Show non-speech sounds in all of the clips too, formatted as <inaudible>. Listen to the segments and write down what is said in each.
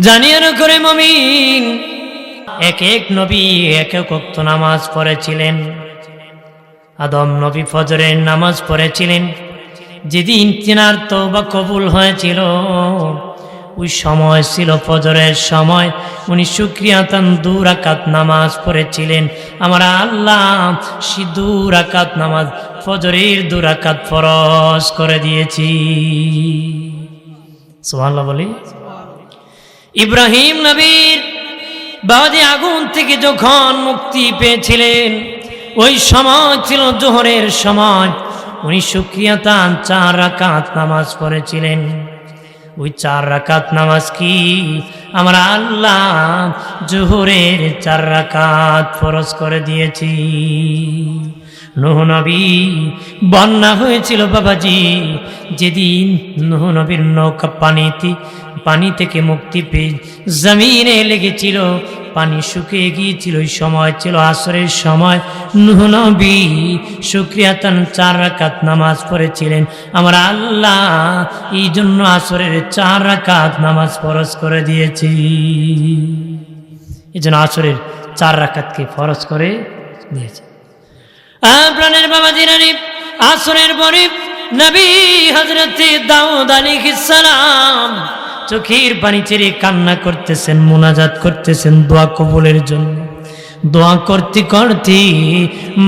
জানিয়ে করে মমিন, এক এক নবী এক এক অক্ত নামাজ পড়েছিলেন। আদম নবী ফজরের নামাজ পড়েছিলেন। যেদিন তিনার তওবা কবুল হয়েছিল, ওই সময় ছিল ফজরের সময়। উনি শুক্রিয়া তান দুরাকাত নামাজ পড়েছিলেন। আমার আল্লাহ সে দুরাকাত নামাজ ফজরের দুরাকাত ফরজ করে দিয়েছি। সোহাল্লাহ বলি। ইব্রাহিম নবীর বাবাজি আগুন থেকে যখন মুক্তি পেয়েছিলেন, ওই সময় ছিল জোহরের সময়। উনি সুক্রিয়তান চার রাকাত নামাজ পড়েছিলেন। ওই চার রাকাত নামাজ কি? আমরা আল্লাহ জোহরের চার রাকাত ফরজ করে দিয়েছি। নবী, বন্যা হয়েছিল বাবাজি। যেদিন নবীর নৌকা পানিতে, পানি থেকে মুক্তি পেয়ে জমিনে লেগেছিল, পানি শুকিয়ে গিয়েছিল। ওই সময় ছিল আসরের সময়। নুহ নবী শুক্রিয়া তান চার রাকাত নামাজ পড়েছিলেন। আমার আল্লাহ এই জন্য আসরের চার রাকাত নামাজ ফরজ করে দিয়েছি। এই জন্য আসরের চার রাকাতকে ফরজ করে দিয়েছে। প্রাণের বাবা জিরানি আসরের পরে নবী হজরতে দাউদ আলাইহিস সালাম চোখের পানি ছেড়ে কান্না করতেছেন, মোনাজাত করতেছেন দোয়া কবুলের জন্য। দোয়া করতে করতে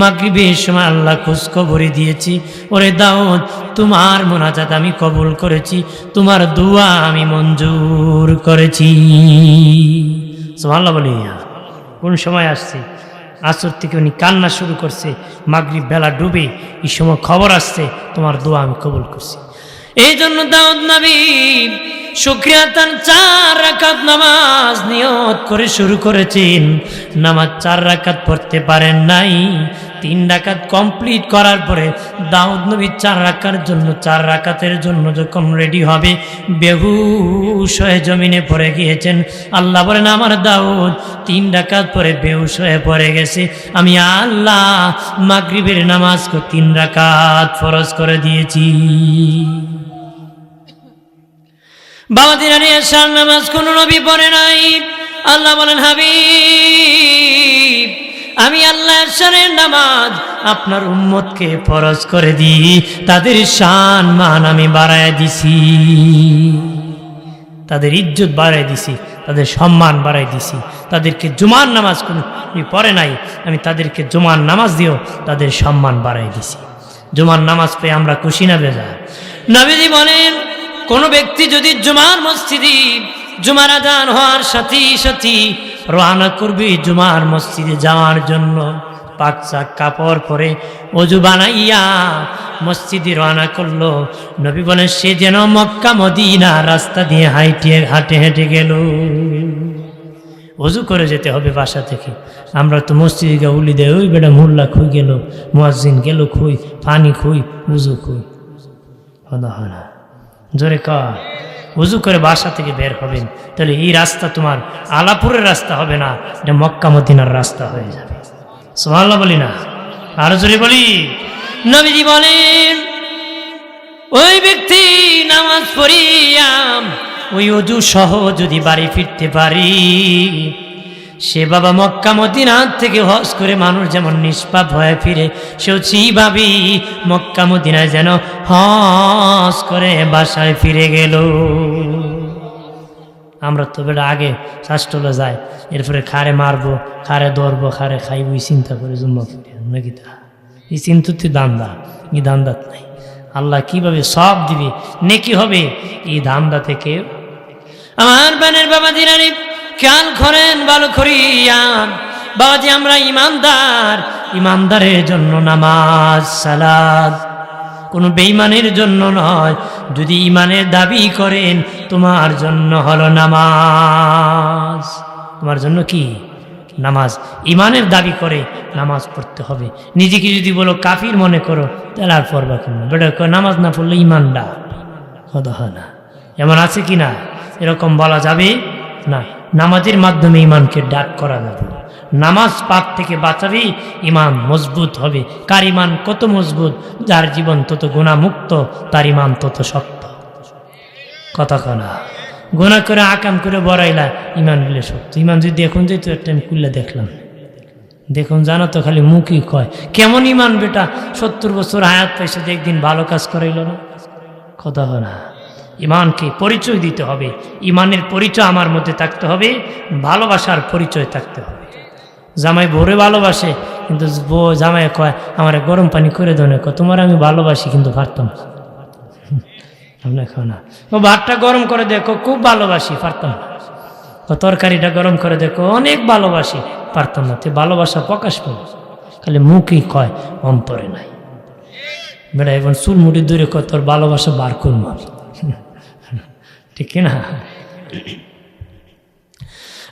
মাগরিবের সময় আল্লাহ খোঁজখবরই দিয়েছি, ওরে দাউদ, তোমার মোনাজাত আমি কবুল করেছি, তোমার দোয়া আমি মঞ্জুর করেছি। সুবহানাল্লাহ বলি, কোন সময় আসছে? আসর থেকে উনি কান্না শুরু করছে, মাগরিব বেলা ডুবে এই সময় খবর আসছে, তোমার দোয়া আমি কবুল করছি। এই জন্য দাউদ নবী শুক্রিয়া চার রাকাত নামাজ নিয়ত করে শুরু করেছেন। নামাজ চার রাকাত পড়তে পারেন নাই তিন রাকাত কমপ্লিট করার পরে দাউদ নবী চার রাকার জন্য, চার রাকাতের জন্য যখন রেডি হবে, বেহুশ হয়ে জমিনে পড়ে গিয়েছেন। আল্লাহ বলেন, আমার দাউদ, তিন রাকাত পরে বেহুশ হয়ে পড়ে গেছে। আমি আল্লাহ মাগরিবের নামাজকে তিন রাকাত ফরজ করে দিয়েছি। বাবা আসার নামাজ কোন নবী পড়ে নাই। আল্লাহ বলেন, হাবিব আমি আল্লাহ আসারের নামাজ আপনার উম্মতকে ফরজ করে দিই, তাদের শান মান আমি বাড়ায় দিছি। তাদের ইজ্জত বাড়ায় দিছি, তাদের সম্মান বাড়াই দিছি। তাদেরকে জুমার নামাজ কোন পড়ে নাই, আমি তাদেরকে জুমার নামাজ দিও তাদের সম্মান বাড়াই দিছি। জুমার নামাজ পেয়ে আমরা খুশি না বেজা নবীজি বলেন, কোন ব্যক্তি যদি জুমার মসজিদি জুমার আজান হওয়ার সাথে সাথে রওনা করবি জুমার মসজিদে যাওয়ার জন্য। পাক চাক কাপড় পরে অজু বানাইয়া মসজিদে রওনা করল। নবী বলেন, সে যেন মক্কা, মদিনা রাস্তা দিয়ে হাইটে হাঁটে, হেঁটে গেল। অজু করে যেতে হবে বাসা থেকে। আমরা তো মসজিদে উলি দেয়, ওই বেটা মোল্লা খুই গেল? মুয়াজ্জিন গেল খুই পানি খুই উজু খুই হয় জোরে কর উজু করে বাসা থেকে বের হবেন। তাহলে এই রাস্তা তোমার আলাপুরের রাস্তা হবে না, এটা মক্কা মদিনার রাস্তা হয়ে যাবে। সোমাল্লা বলি না। আরও জোরে বলি। নবীজি বলেন, ওই ব্যক্তি নামাজ পড়িয়াম, ওই অজু সহ যদি বাড়ি ফিরতে পারি সে বাবা মক্কা মদিনা থেকে হজ করে মানুষ যেমন নিষ্পাপ হয়ে ফিরে, সেও সেইভাবেই মক্কা মদিনায় যেন হজ করে বাসায় ফিরে গেল। আমরা তো বেটা আগে শাস্টলে যাই এরপরে খারে মারবো, খারে ধরবো, খারে খাইবো, এই চিন্তা করে জুম্মা ফিরে নাকি তা? এই চিন্তুতি দান্দা, এই দান্দাত নাই। আল্লাহ কীভাবে সব দিবে, নেকি হবে? এই দান্দা থেকে আমার বানের বাবা দিনারি খেয়াল করেন, ভালো করিয়াম বাবাজি, আমরা ইমানদার। ইমানদারের জন্য নামাজ, সালাদ। কোনো বেইমানের জন্য নয়। যদি ইমানের দাবি করেন, তোমার জন্য হলো নামাজ। তোমার জন্য কি? নামাজ। ইমানের দাবি করে নামাজ পড়তে হবে। নিজেকে যদি বলো কাফির মনে করো, তাহলে আর পড়বা কেন? বেটা নামাজ না পড়লে ইমানটা হতো হয় না এমন আছে কি না এরকম বলা যাবে না। নামাজের মাধ্যমে ইমানকে ডাক করা যাবে নামাজ পাপ থেকে বাঁচাবে, ইমান মজবুত হবে। কার ইমান কত মজবুত, যার জীবন তত গুণামুক্ত, তার ইমান তত শক্ত। কথা কনা গোনা করে, আকাম করে, বড়াইলা, ইমান বলে শক্ত। ইমান যদি এখন যেত একটা আমি কুল্লা দেখলাম। দেখুন, জানো তো, খালি মুখই কয়, কেমন ইমান বেটা? সত্তর বছর হায়াত পাইছে একদিন ভালো কাজ করাইল না? কথা না। ইমানকে পরিচয় দিতে হবে। ইমানের পরিচয় আমার মধ্যে থাকতে হবে ভালোবাসার পরিচয় থাকতে হবে। জামাই ভোরে ভালোবাসে কিন্তু বউ জামাই কয় আমার গরম পানি করে দেয় না কয়, তোমার আমি ভালোবাসি কিন্তু পারতাম <laughs> না। ও ভাতটা গরম করে দেখো খুব ভালোবাসি পারতাম না। তরকারিটা গরম করে দেখো অনেক ভালোবাসি পারতাম না। তে ভালোবাসা প্রকাশ পাবে খালি মুখই কয় অন্তরে নাই। বেড়া এখন চুল মুড়ি দূরে কয় তোর ভালোবাসা বার করব আমি। ঠিক না?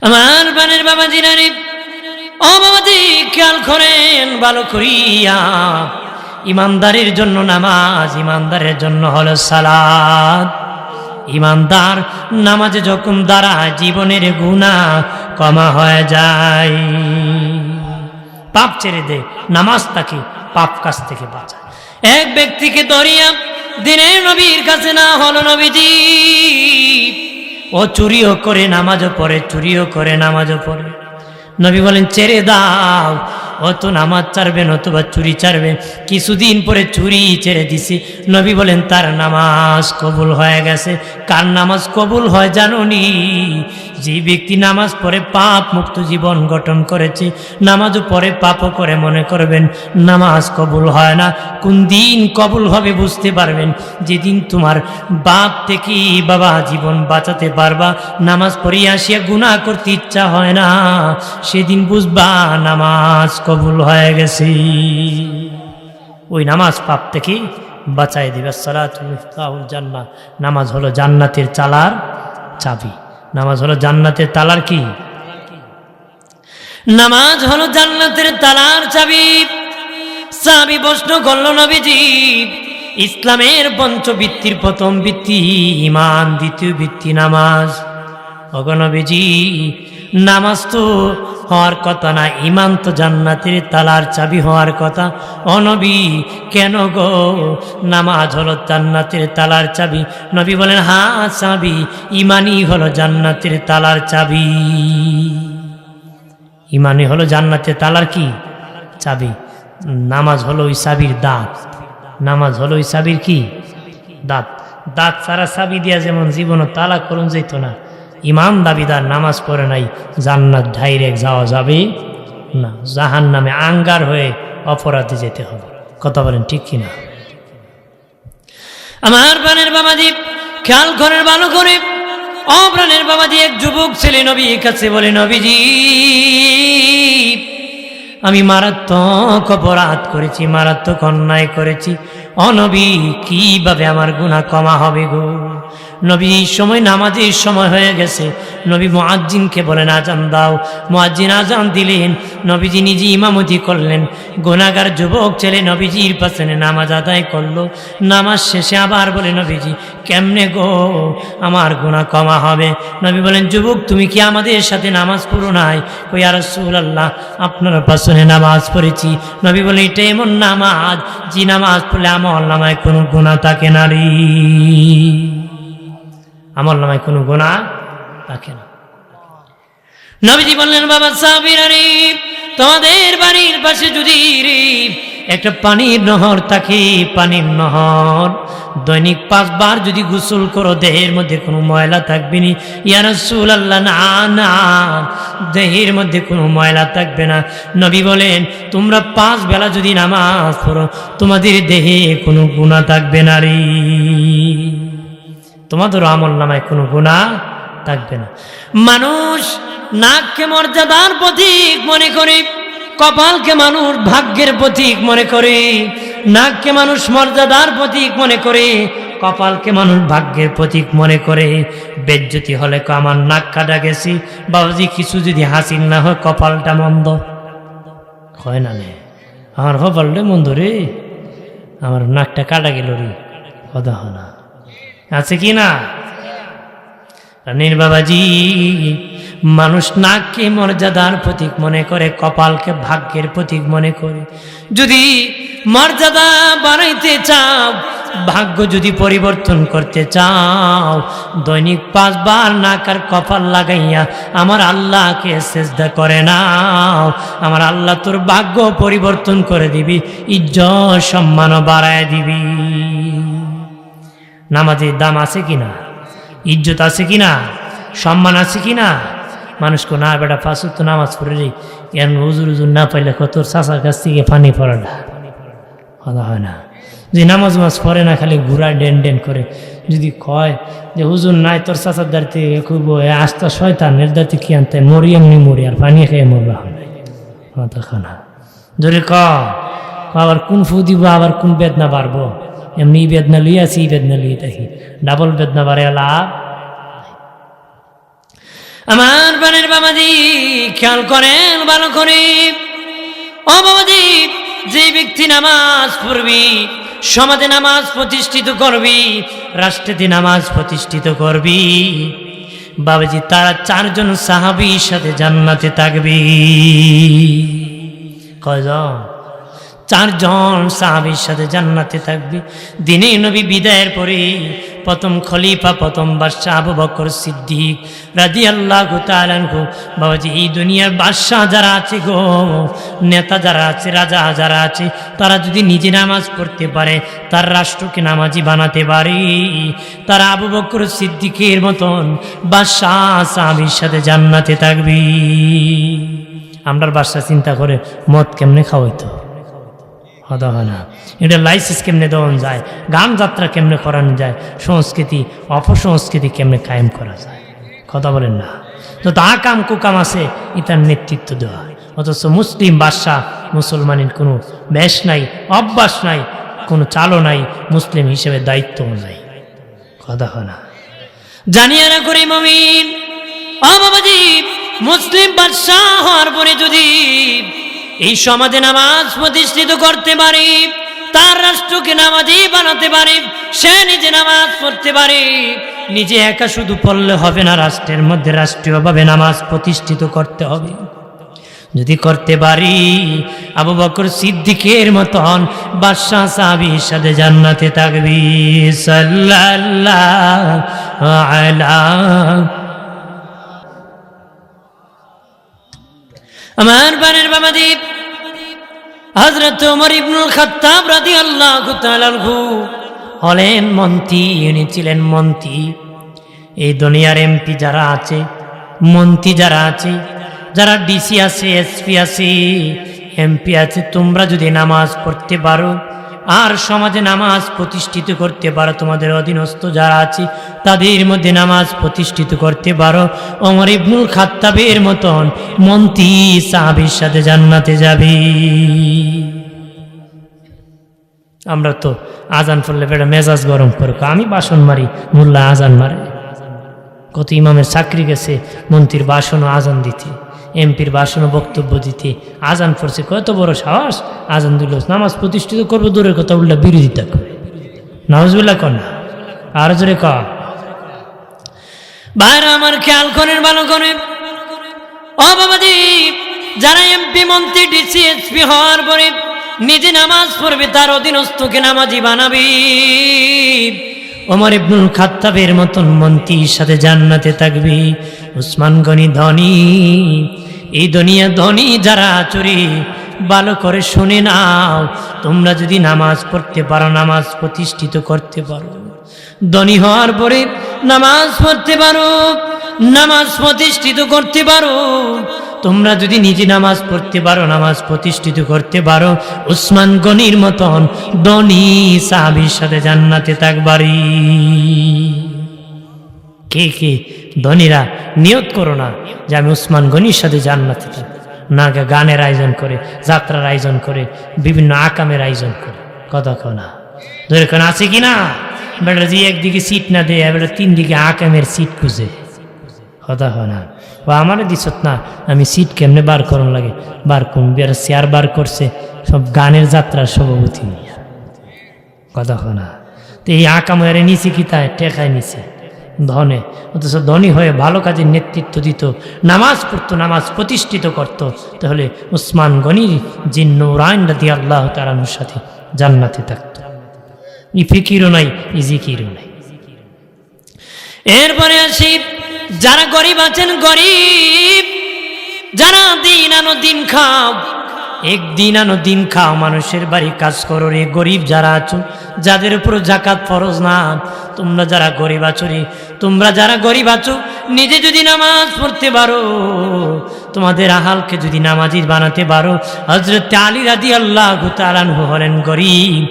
আমার বানের বাবা জিরানি ও বাবাজি, খেয়াল করেন ভালো করিয়া, ইমানদারের জন্য নামাজ, ইমানদারের জন্য হলো সালাদ ইমানদার নামাজে যখন দাঁড়ায়, জীবনের গুণা কমা হয়ে যায়। পাপ ছেড়ে দে, নামাজ তাকে পাপ কাছ থেকে বাঁচায়। এক ব্যক্তিকে দরিয়া দিনের নবীর কাছে না হলো নবীজি। ও চুরিও করে, নামাজও পড়ে, চুরিও করে, নামাজও পড়ে। নবী বলেন, ছেড়ে দাও, ও তো নামাজ ছাড়বে নতুবা চুরি ছাড়বে। কিছুদিন পরে চুরি ছেড়ে দিছি। নবী বলেন, তার নামাজ কবুল হয়ে গেছে। কার নামাজ কবুল হয় জানুনি যে ব্যক্তি নামাজ পড়ে পাপ মুক্ত জীবন গঠন করেছে, নামাজও পরে পাপও করে মনে করবেন, নামাজ কবুল হয় না। কোন দিন কবুল হবে বুঝতে পারবেন, যেদিন তোমার বাপ থেকে বাবা জীবন বাঁচাতে পারবা, নামাজ পড়িয়া আসিয়া গুণা করতে ইচ্ছা হয় না, সেদিন বুঝবা নামাজ কবুল হয়ে গেছে। ওই নামাজ পাপ থেকে বাঁচাই দিবে, সালাতুল জান্না নামাজ হলো জান্নাতের চালার চাবি। নামাজ হলো জান্নাতের তালার কি? নামাজ হলো জান্নাতের তালার চাবি। চাবি প্রশ্ন করল নবীজি, ইসলামের পঞ্চবৃত্তির প্রথম বৃত্তি ইমান দ্বিতীয় বৃত্তি নামাজ। অগণবীজি নামাজ তো হওয়ার কথা না। ইমান তো জান্নাতের তালার চাবি হওয়ার কথা। অনবী কেন গো? নামাজ হলো জান্নাতের তালার চাবি। নবী বলেন, হা চাবি ইমানই হলো জান্নাতের তালার চাবি। ইমানই হলো জান্নাতের তালার কি? চাবি। নামাজ হলো ওই চাবির দাঁত। নামাজ হলো ওই চাবির কি? দাঁত। দাঁত সারা চাবি দিয়া যেমন জীবনে তালা করুন যেত না। ইমাম দাবিদার নামাজ পড়ে নাই, জান্নাত ডাইরেক্ট যাওয়া যাবে না। জাহান নামে আঙ্গার হয়ে অপরাধে যেতে হবে। কথা বলেন ঠিক কিনা? আমার প্রাণের বাবাজি খেয়াল করেন ভালো করে। ও প্রাণের বাবাজি এক যুবক ছেলে নবী কাছে বলে, নবীজি, আমি মারাত্মক অপরাধ করেছি, মারাত্মক অন্যায় করেছি। অনবী, কীভাবে আমার গুণা কমা হবে গো? নবী এই সময় নামাজের সময় হয়ে গেছে। নবী মোয়াজ্জিনকে বলেন, আজান দাও। মোয়াজ্জিন আজান দিলেন। নবীজি নিজে ইমামতি করলেন। গুণাগার যুবক ছেলে নবীজির পাশে নামাজ আদায় করল। নামাজ শেষে আবার বলে, নবীজি, কেমনে গো? আমার গোনা কমা হবে। নবী বলেন, যুবক, তুমি কি আমাদের সাথে নামাজ পড়ো নাই? কই আর আল্লাহ আপনার পাশনে নামাজ পড়েছি। নবী বলে, এটা এমন নামাজ, যে নামাজ পড়লে আমার নামায় কোনো গুণা থাকে না রে আমল নামায় কোনো গুণা থাকে না। নবীজি বললেন, বাবা সাবির আরে, তোমাদের বাড়ির পাশে যদি একটা পানির নহর থাকে, পানির নহর, দৈনিক পাঁচবার যদি গোসল করো, দেহের মধ্যে কোনো ময়লা থাকবে না? ইয়ারসুল আল্লাহ না না, দেহের মধ্যে কোনো ময়লা থাকবে না। নবী বলেন, তোমরা পাঁচ বেলা যদি নামাজ পড়ো, তোমাদের দেহে কোনো গুণা থাকবে না রে। তোমাদের আমল নামায় কোনো গুণা থাকবে না। মানুষ নাককে মর্যাদার প্রতীক মনে করে, কপালকে মানুষ ভাগ্যের প্রতীক মনে করে, নাককে মানুষ মর্যাদার প্রতীক মনে করে, কপালকে মানুষ ভাগ্যের প্রতীক মনে করে। বেজ্জতি হলে আমার নাক কাটা গেছি, বাবাজি কিছু যদি হাসিল না হয় কপালটা মন্দ। হয় না নে? আমার কপালটা মন্দ রে। আমার নাকটা কাটা গেল রে। কথা হয় না। আছে কি না? রানীর বাবাজি, মানুষ নাককে মর্যাদার প্রতীক মনে করে, কপালকে ভাগ্যের প্রতীক মনে করে। যদি মর্যাদা বানাইতে চাও, ভাগ্য যদি পরিবর্তন করতে চাও, দৈনিক পাঁচবার নাকার কপাল লাগাইয়া আমার আল্লাহকে চেষ্টা করে নাও। আমার আল্লাহ তোর ভাগ্য পরিবর্তন করে দিবি, ইজ্জত সম্মানও বাড়ায় দিবি। নামাজের দাম আছে কি না ইজ্জত আছে কি না সম্মান আছে কি না মানুষকে না বেটা ফাঁসুর তো নামাজ পড়ে রে। এর হুজুর হুজুর না পাইলে কত চাষার কাছ থেকে পানি পড়ে না? কথা হয় না। যে নামাজ মাজ পড়ে না, খালি ঘুরায় ডেন ডেন করে। যদি কয় যে, হুজুর, নাই তোর চাষার দাঁড়িতে খুব আস্তা শয়তান এর দাঁড়িতে কি আনতে? মরি এমনি মরি, আর পানি খেয়ে মরবা কথা খানা যদি ক, আবার কোন ফু দিব, আবার কোন বেদনা বাড়বো? এমনি বেদনা লুই আছি বেদনা লুই থাকি। ডাবল বেদনা বারে লাভ আমার বানের বাবাদি খেয়াল করেন, ভালো করে। ও বাবাদি যে ব্যক্তি নামাজ পড়বি, সমাজে নামাজ প্রতিষ্ঠিত করবি, রাষ্ট্রেতে নামাজ প্রতিষ্ঠিত করবি, বাবাজি তারা চারজন সাহাবির সাথে জান্নাতে থাকবি। কয়জন? চারজন সাহাবির সাথে জান্নাতে থাকবি। দিনে নবী বিদায়ের পরে প্রথম খলিফা, প্রথম বাদশাহ আবু বকর সিদ্দিক রাজি আল্লাহ তালানহু বাবাজি, এই দুনিয়ার বাদশাহ যারা আছে গো, নেতা যারা আছে, রাজা যারা আছে, তারা যদি নিজে নামাজ পড়তে পারে, তার রাষ্ট্রকে নামাজি বানাতে পারে। তারা আবু বকর সিদ্দিকের মতন বাদশাহ সাহাবির সাথে জান্নাতে থাকবি। আমরার বাদশাহ চিন্তা করে মদ কেমনে খাওয়াইতো হদা হয় না এটা লাইসেন্স কেমনে দেওয়া যায়? গান যাত্রা কেমনে করানো যায়? সংস্কৃতি, অপসংস্কৃতি কেমনে কায়েম করা যায়? কথা বলেন না। তো তা কাম কুকাম আছে ইতার নেতৃত্ব দেওয়া অথচ মুসলিম বাদশাহ, মুসলমানের কোনো বেশ নাই, অভ্যাস নাই, কোনো চালও নাই, মুসলিম হিসেবে দায়িত্ব নাই। কথা হয় না। জানিয়ে না করি মমিন মুসলিম বাদশাহ হওয়ার পরে যদি এই সমাজে নামাজ প্রতিষ্ঠিত করতে পারে, তার রাষ্ট্রকে নামাজি বানাতে পারে, সে নিজে নামাজ পড়তে পারে। নিজে একা শুধু পড়লে হবে না, রাষ্ট্রের মধ্যে রাষ্ট্রীয়ভাবে নামাজ প্রতিষ্ঠিত করতে হবে। যদি করতে পারি, আবু বকর সিদ্দিকের মতন বাদশাহ সাহাবির সাথে জান্নাতে থাকবি, সাল্লাল্লাহু আলা আমার বানের বাবা দ্বীপ হজরত ওমর ইবনুল খাত্তাব রাদিয়াল্লাহু তাআলাহু হলেন মন্ত্রী, ইনি ছিলেন মন্ত্রী। এই দুনিয়ার এমপি যারা আছে, মন্ত্রী যারা আছে, যারা ডিসি আছে, এসপি আছে, এমপি আছে, তোমরা যদি নামাজ পড়তে পারো আর সমাজে নামাজ প্রতিষ্ঠিত করতে পারো। তোমাদের অধীনস্থ যারা আছে, তাদের মধ্যে নামাজ প্রতিষ্ঠিত করতে পারো। অমর ইবনুল খাত্তাবের মতন মন্ত্রী সাহাবির সাথে জান্নাতে যাবে। আমরা তো আজান পড়লে বেটা মেজাজ গরম করব আমি বাসন মারি, মোল্লা আজান মারে। কত ইমামের চাকরি গেছে, মন্ত্রীর বাসনও আজান দিতে। এমপির বাসনও বক্তব্য দিতে। আজান পড়ছে, কত বড় সাহস? আজান দিল, নামাজ প্রতিষ্ঠিত করব, দূরের কথা উল্টা বিরোধিতা করে নামাজবিল্লা কর না। আর জোরে ক আমার খেয়াল করেন, ভালো করে যারা এমপি মন্ত্রী, ডিসি, এসপি হওয়ার পরে নিজে নামাজ পড়বে, তার অধীনস্থকে নামাজি বানাবি। ওমর ইবনুল খাত্তাবের মতন মন্ত্রীর সাথে জান্নাতে থাকবি। উসমান গনি ধনী। এই দুনিয়া ধনী যারা চুরি ভালো করে শুনে নাও, তোমরা যদি নামাজ পড়তে পারো, নামাজ প্রতিষ্ঠিত করতে পারো। ধনী হওয়ার পরে নামাজ পড়তে পারো, নামাজ প্রতিষ্ঠিত করতে পারো। তোমরা যদি নিজে নামাজ পড়তে পারো, নামাজ প্রতিষ্ঠিত করতে পারো, উসমান গনির মতন ধনী সাহাবির সাথে জান্নাতে থাকবারি কে কে ধনীরা নিয়ত করো না যে আমি উসমান গনির সাথে জান্নাতে থাকব না গানের আয়োজন করে, যাত্রার আয়োজন করে, বিভিন্ন আকামের আয়োজন করে। কথা কো না। ধরে কোন আছে কি না? বেটা যে একদিকে সিট না দেয় বেটা তিন দিকে আকামের সিট খুঁজে। কথা হয় না। ও আমার দিছত না, আমি সিট কেমনে বার করন লাগে? বার কোন বের চেয়ার বার করছে, সব গানের যাত্রার সভাপতি। কথা হয় না। তো এই আকামের নিচে কি তাই? টেকায় নিছে ধনে। অথচ ধনী হয়ে ভালো কাজের নেতৃত্ব দিত, নামাজ পড়তো, নামাজ প্রতিষ্ঠিত করত। তাহলে উসমান গনি জিন্নুরাইন রাদি আল্লাহ তালানুর সাথে জান্নাতে থাকত। ই ফিকিরও নাই, ই জিকিরও নাই। এরপরে আসি, যারা গরিব আছেন গরিব, যারা দিন আনো দিন খাও একদিন আনো দিন খাও, মানুষের বাড়ি কাজ করো রে, গরিব যারা আছো, যাদের উপর জাকাত ফরজ না, তোমরা যারা গরিব আছো রে, তোমরা যারা গরিব আছো, নিজে যদি নামাজ পড়তে পারো তোমাদের আহালকে যদি নামাজি বানাতে পারো হজরত আলী রাদি আল্লাহ তালানহু হলেন গরিব,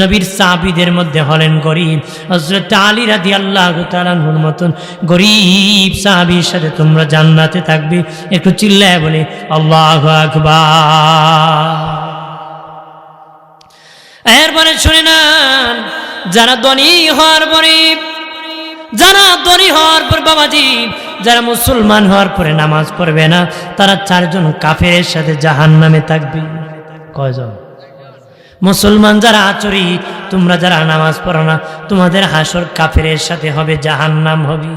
নবীর সাহাবিদের মধ্যে হলেন গরিব হজরত আলী রাদি আল্লাহ তালানহুর মতন গরিব সাহাবির সাথে তোমরা জান্নাতে থাকবে। একটু চিল্লায় বলে, আল্লাহ আকবার। এরপরে শুনে নেন, যারা ধনী হওয়ার পরে, যারা ধনী হওয়ার পর বাবাজি যারা মুসলমান হওয়ার পরে নামাজ পড়বে না, তারা চারজন কাফের সাথে জাহান নামে থাকবে। কয়জন? মুসলমান যারা আচরি, তোমরা যারা নামাজ পড়ো না, তোমাদের হাসর কাফেরের সাথে হবে জাহান নাম হবে।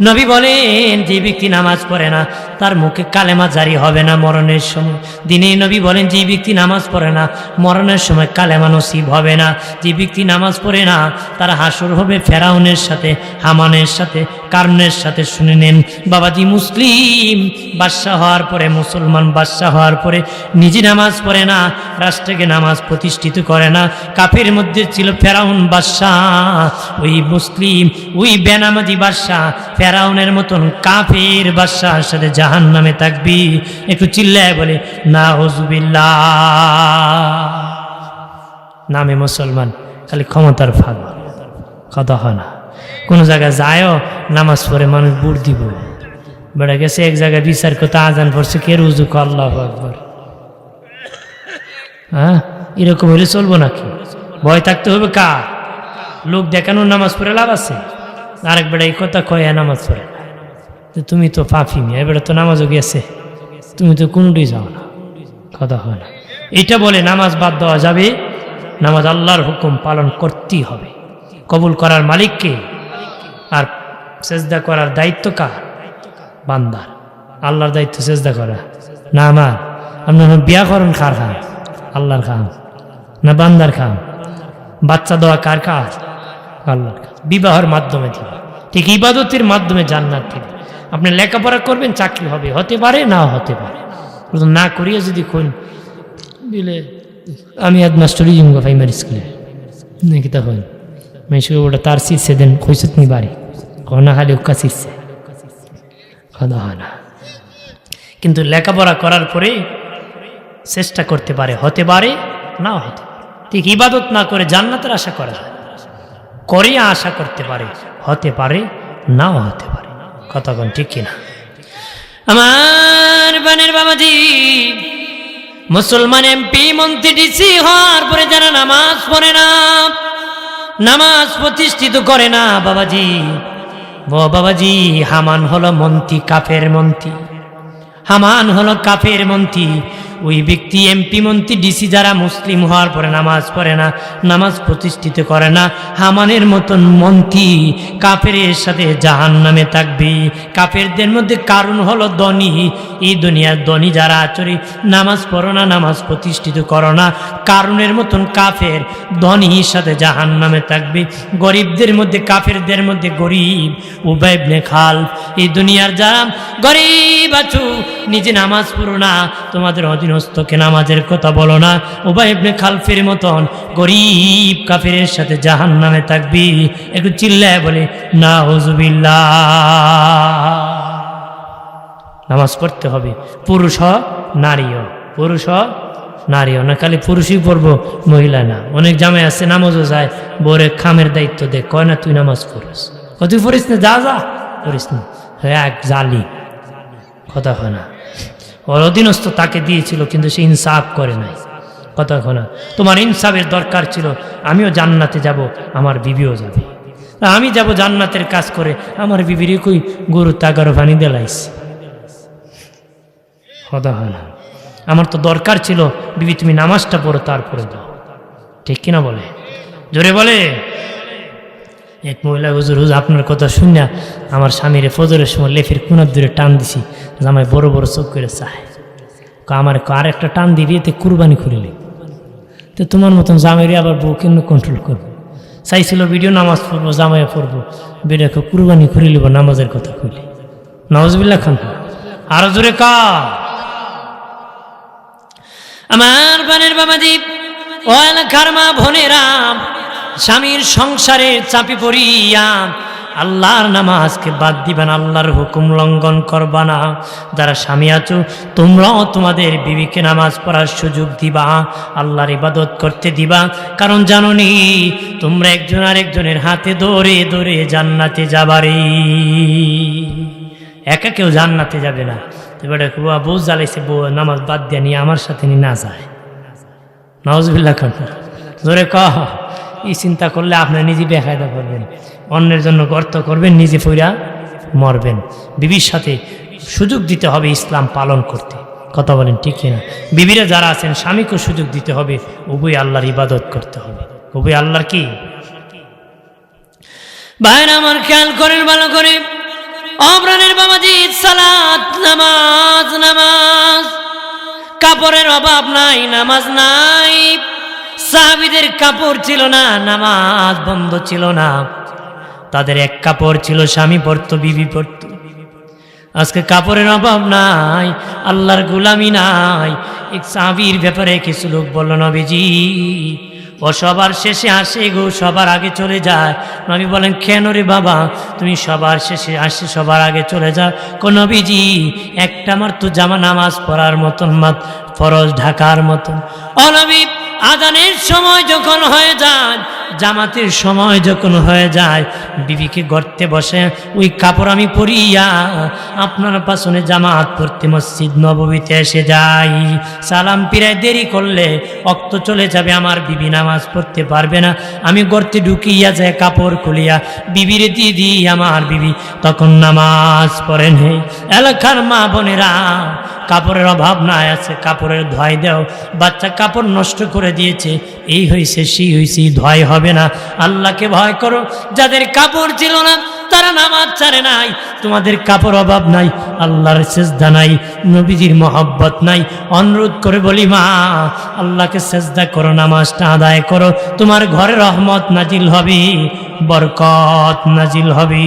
নবী বলেন, যে ব্যক্তি নামাজ পড়ে না, তার মুখে কালেমা জারি হবে না মরণের সময়। দিনে নবী বলেন, যে ব্যক্তি নামাজ পড়ে না, মরণের সময় কালেমা নসিব হবে না। যে ব্যক্তি নামাজ পড়ে না, তার হাসর হবে ফেরাউনের সাথে, হামানের সাথে কারণের সাথে। শুনে নেন, বাবাজি মুসলিম, বাদশাহ হওয়ার পরে, মুসলমান বাদশাহ হওয়ার পরে, নিজে নামাজ পড়ে না, রাষ্ট্রকে নামাজ প্রতিষ্ঠিত করে না। কাফের মধ্যে ছিল ফেরাউন বাদশাহ, ওই মুসলিম, ওই বেনামাজি বাদশাহ, ফেরাউনের মতন কাফের বাদশাহর সাথে জাহান নামে থাকবি। একটু চিল্লায় বলে না হজুবিল্লা নামে মুসলমান, খালি ক্ষমতার ফাঁক কথা হয় না। কোনো জায়গায় যায়ও, নামাজ পড়ে মানুষ বুট দিব। বেড়া গেছে এক জায়গায় বিচার করতে আজান পড়ছে, কে রুজু আল্লাহ আকবর? হ্যাঁ? এরকম হলে চলবো নাকি? ভয় থাকতে হবে কা লোক দেখানোর নামাজ পড়ে লাভ আছে? আরেক বেড়া এই কথা কয় হ্যাঁ, নামাজ পড়ে। তো তুমি তো পাফি মিয়া এবারে তো নামাজও গেছে। তুমি তো কোনটাই যাও না। কথা হয় না। এটা বলে নামাজ বাদ দেওয়া যাবে? নামাজ আল্লাহর হুকুম পালন করতেই হবে। কবুল করার মালিককে আর সেজদা করার দায়িত্ব কার? বান্দার। আল্লাহর দায়িত্ব সেজদা করা। না আমার। আপনার বিয়া করেন কার খান আল্লাহর খান না বান্দার খান? বাচ্চা দেওয়া কার কাজ? আল্লাহর কাজ। বিবাহের মাধ্যমে দিবে। ঠিক ইবাদতের মাধ্যমে জান্নাত দিবে। আপনি লেখাপড়া করবেন, চাকরি হবে। হতে পারে, না হতে পারে। না করিয়ে যদি কোন দিলে আমি এক মাস্টারই যাব প্রাইমারি স্কুলে। নাকি তা তখন মেশু ওটা তার শীর্ষে দেন কইসত নি বাড়ি। কনা খালি উক্কা কথা হয় না। কিন্তু লেখাপড়া করার পরে চেষ্টা করতে পারে। হতে পারে, না হতে ঠিক ইবাদত না করে জান্নাতের আশা করা যায়। করে আশা করতে পারে, হতে পারে, নাও হতে পারে। কতক্ষণ ঠিক কিনা? আমার বানের বাবাজি, মুসলমান এমপি, মন্ত্রী, ডিসি হওয়ার পরে যারা নামাজ পড়ে না, নামাজ প্রতিষ্ঠিত করে না, বাবাজি। ও বাবাজি, হামান হলো মন্ত্রী, কাফের মন্ত্রী। হামান হলো কাফের মন্ত্রী। ওই ব্যক্তি এমপি মন্ত্রী ডিসি যারা মুসলিম হওয়ার পরে নামাজ পড়ে না, নামাজ প্রতিষ্ঠিত করে না, হামানের মতন মন্ত্রী কাফের সাথে জাহান নামে থাকবে। কাফেরদের মধ্যে কারণ হলো ধনী। এই দুনিয়ার ধনী যারা আচরি নামাজ পড়ো না, নামাজ প্রতিষ্ঠিত করো না। কারণের মতন কাফের ধনীর সাথে জাহান নামে থাকবে। গরিবদের মধ্যে, কাফেরদের মধ্যে গরিব উবাইবনে খাল। এই দুনিয়ার যারা গরিব আছো, নিজে নামাজ পড়ো না, তোমাদের অধীনস্থকে নামাজের কথা বলো না। উবাইবনে খালফের মতন গরিব কাফেরের সাথে জাহান নামে থাকবি একটু চিল্লায় বলে না হজুবিল্লা নামাজ পড়তে হবে। পুরুষ নারীও পুরুষ নারীও না খালি পুরুষই পড়ব, মহিলা না। অনেক জামাই আছে, নামাজও যায়। বোরে খামের দায়িত্ব দে। কয় না, তুই নামাজ পড়িস? তুই পড়িস না, যা যা। পড়িস না। হ্যাঁ এক জালি কথা হয় না। ওর অধীনস্থ তাকে দিয়েছিল, কিন্তু সে ইনসাফ করে নাই। কথা না তোমার ইনসাফের দরকার ছিল, আমিও জান্নাতে যাব, আমার বিবিও যাবে। আমি যাব জান্নাতের কাজ করে, আমার বিবির কই গরু তাগারো পানি দেলাইস কথা হয় না আমার তো দরকার ছিল, বিবি তুমি নামাজটা পড়ো, তারপরে দাও ঠিক কিনা বলে? জোরে বলে? এক মহিলা হুজুর হুজুর, আপনার কথা শুনিয়া আমার স্বামীর ফজরের সময় লেফের কোনার দূরে টান দিছি জামাই বড় বড় চোখ করে চায়। আমার আর একটা টান দিয়ে দিয়ে কুরবানি খুলিলি তো তোমার মতন জামাইরে আবার বউ কেমন কন্ট্রোল করবে? চাইছিল ভিডিও নামাজ পড়ব জামাইয়া পড়ব। বেটাকে কুরবানি করে নিব, নামাজের কথা কইলে। নওয়াজবিল্লা খান। আরও জোরে কা। আমার বানের বাবাজি ও এলাকার মা বোনেরাম স্বামীর সংসারে চাপি পড়িয়া আল্লাহর নামাজকে বাদ দিবেন আল্লাহর হুকুম লঙ্ঘন করবা না। যারা স্বামী আছো, তোমরাও তোমাদের বিবিকে নামাজ পড়ার সুযোগ দিবা, আল্লাহর ইবাদত করতে দিবা। কারণ জানো নি তোমরা একজন আর একজনের হাতে দৌড়ে দৌড়ে জান্নাতে যাবারে একা কেউ জান্নাতে যাবে না। এবারে বউ জ্বালাইছে, বউ, নামাজ বাদ দিয়ে নিয়ে আমার সাথে নিয়ে না যায়। খান জোরে কহ। এই চিন্তা করলে আপনি নিজে বেকায়দা করবেন। অন্যের জন্য গর্ত করবেন, নিজে ফইরা মরবেন। বিবির সাথে সুযোগ দিতে হবে ইসলাম পালন করতে। কথা বলেন ঠিক কিনা বিবিরা যারা আছেন স্বামীকেও সুযোগ দিতে হবে, উভয় আল্লাহর ইবাদত করতে হবে। উভয় আল্লাহর কি? ভাইরা আমার খেয়াল করেন ভালো করে। অমরানের বাবাজি, সালাত, নামাজ নামাজ। কাপড়ের অভাব নাই, নামাজ নাই। সাহাবিদের কাপড় ছিল না, নামাজ বন্ধ ছিল না। তাদের এক কাপড় ছিল, স্বামী পড়তো বিবি পড়তো আজকে কাপড়ের অভাব নাই, আল্লাহর গুলামি নাই। এক সাহাবির ব্যাপারে কিছু লোক বলল, নবীজি, ও সবার শেষে আসে গো, সবার আগে চলে যায়। নবী বলেন, কেন রে বাবা? তুমি সবার শেষে আসে, সবার আগে চলে যাও। কোন নবীজি, একটা আমার তো জামা নামাজ পড়ার মতন, মাত ফরজ ঢাকার মতন। অনবী আদানের সময় যখন হয়ে যায়, জামাতের সময় যখন হয়ে যায়, বিবিকে গর্তে বসে, ওই কাপড় আমি পরিয়া, আপনার পাশনে জামাত পড়তে মসজিদ নবমীতে এসে যাই। সালাম পিরায় দেরি করলে অক্ত চলে যাবে, আমার বিবি নামাজ পড়তে পারবে না। আমি গর্তে ঢুকিয়া যায়, কাপড় খুলিয়া বিবির দিদি, আমার বিবি তখন নামাজ পড়েন হে। এলাকার মা বোনেরা কাপড়ের অভাব নাই আছে, কাপড়ের ধোয়াই দাও। বাচ্চা কাপড় নষ্ট করে দিয়েছে, এই হয়েছে সেই হয়েছে ধোয়াই হবে না। আল্লাহকে ভয় করো, যাদের কাপড় ছিল না, তারা নামাজ ছাড়ে নাই। তোমাদের কাপড় অভাব নাই, আল্লাহর সেজদা নাই, নবীজির মহব্বত নাই। অনুরোধ করে বলি, মা, আল্লাহকে সেজদা করো, নামাজটা আদায় করো। তোমার ঘরে রহমত নাজিল হবে, বরকত নাজিল হবে।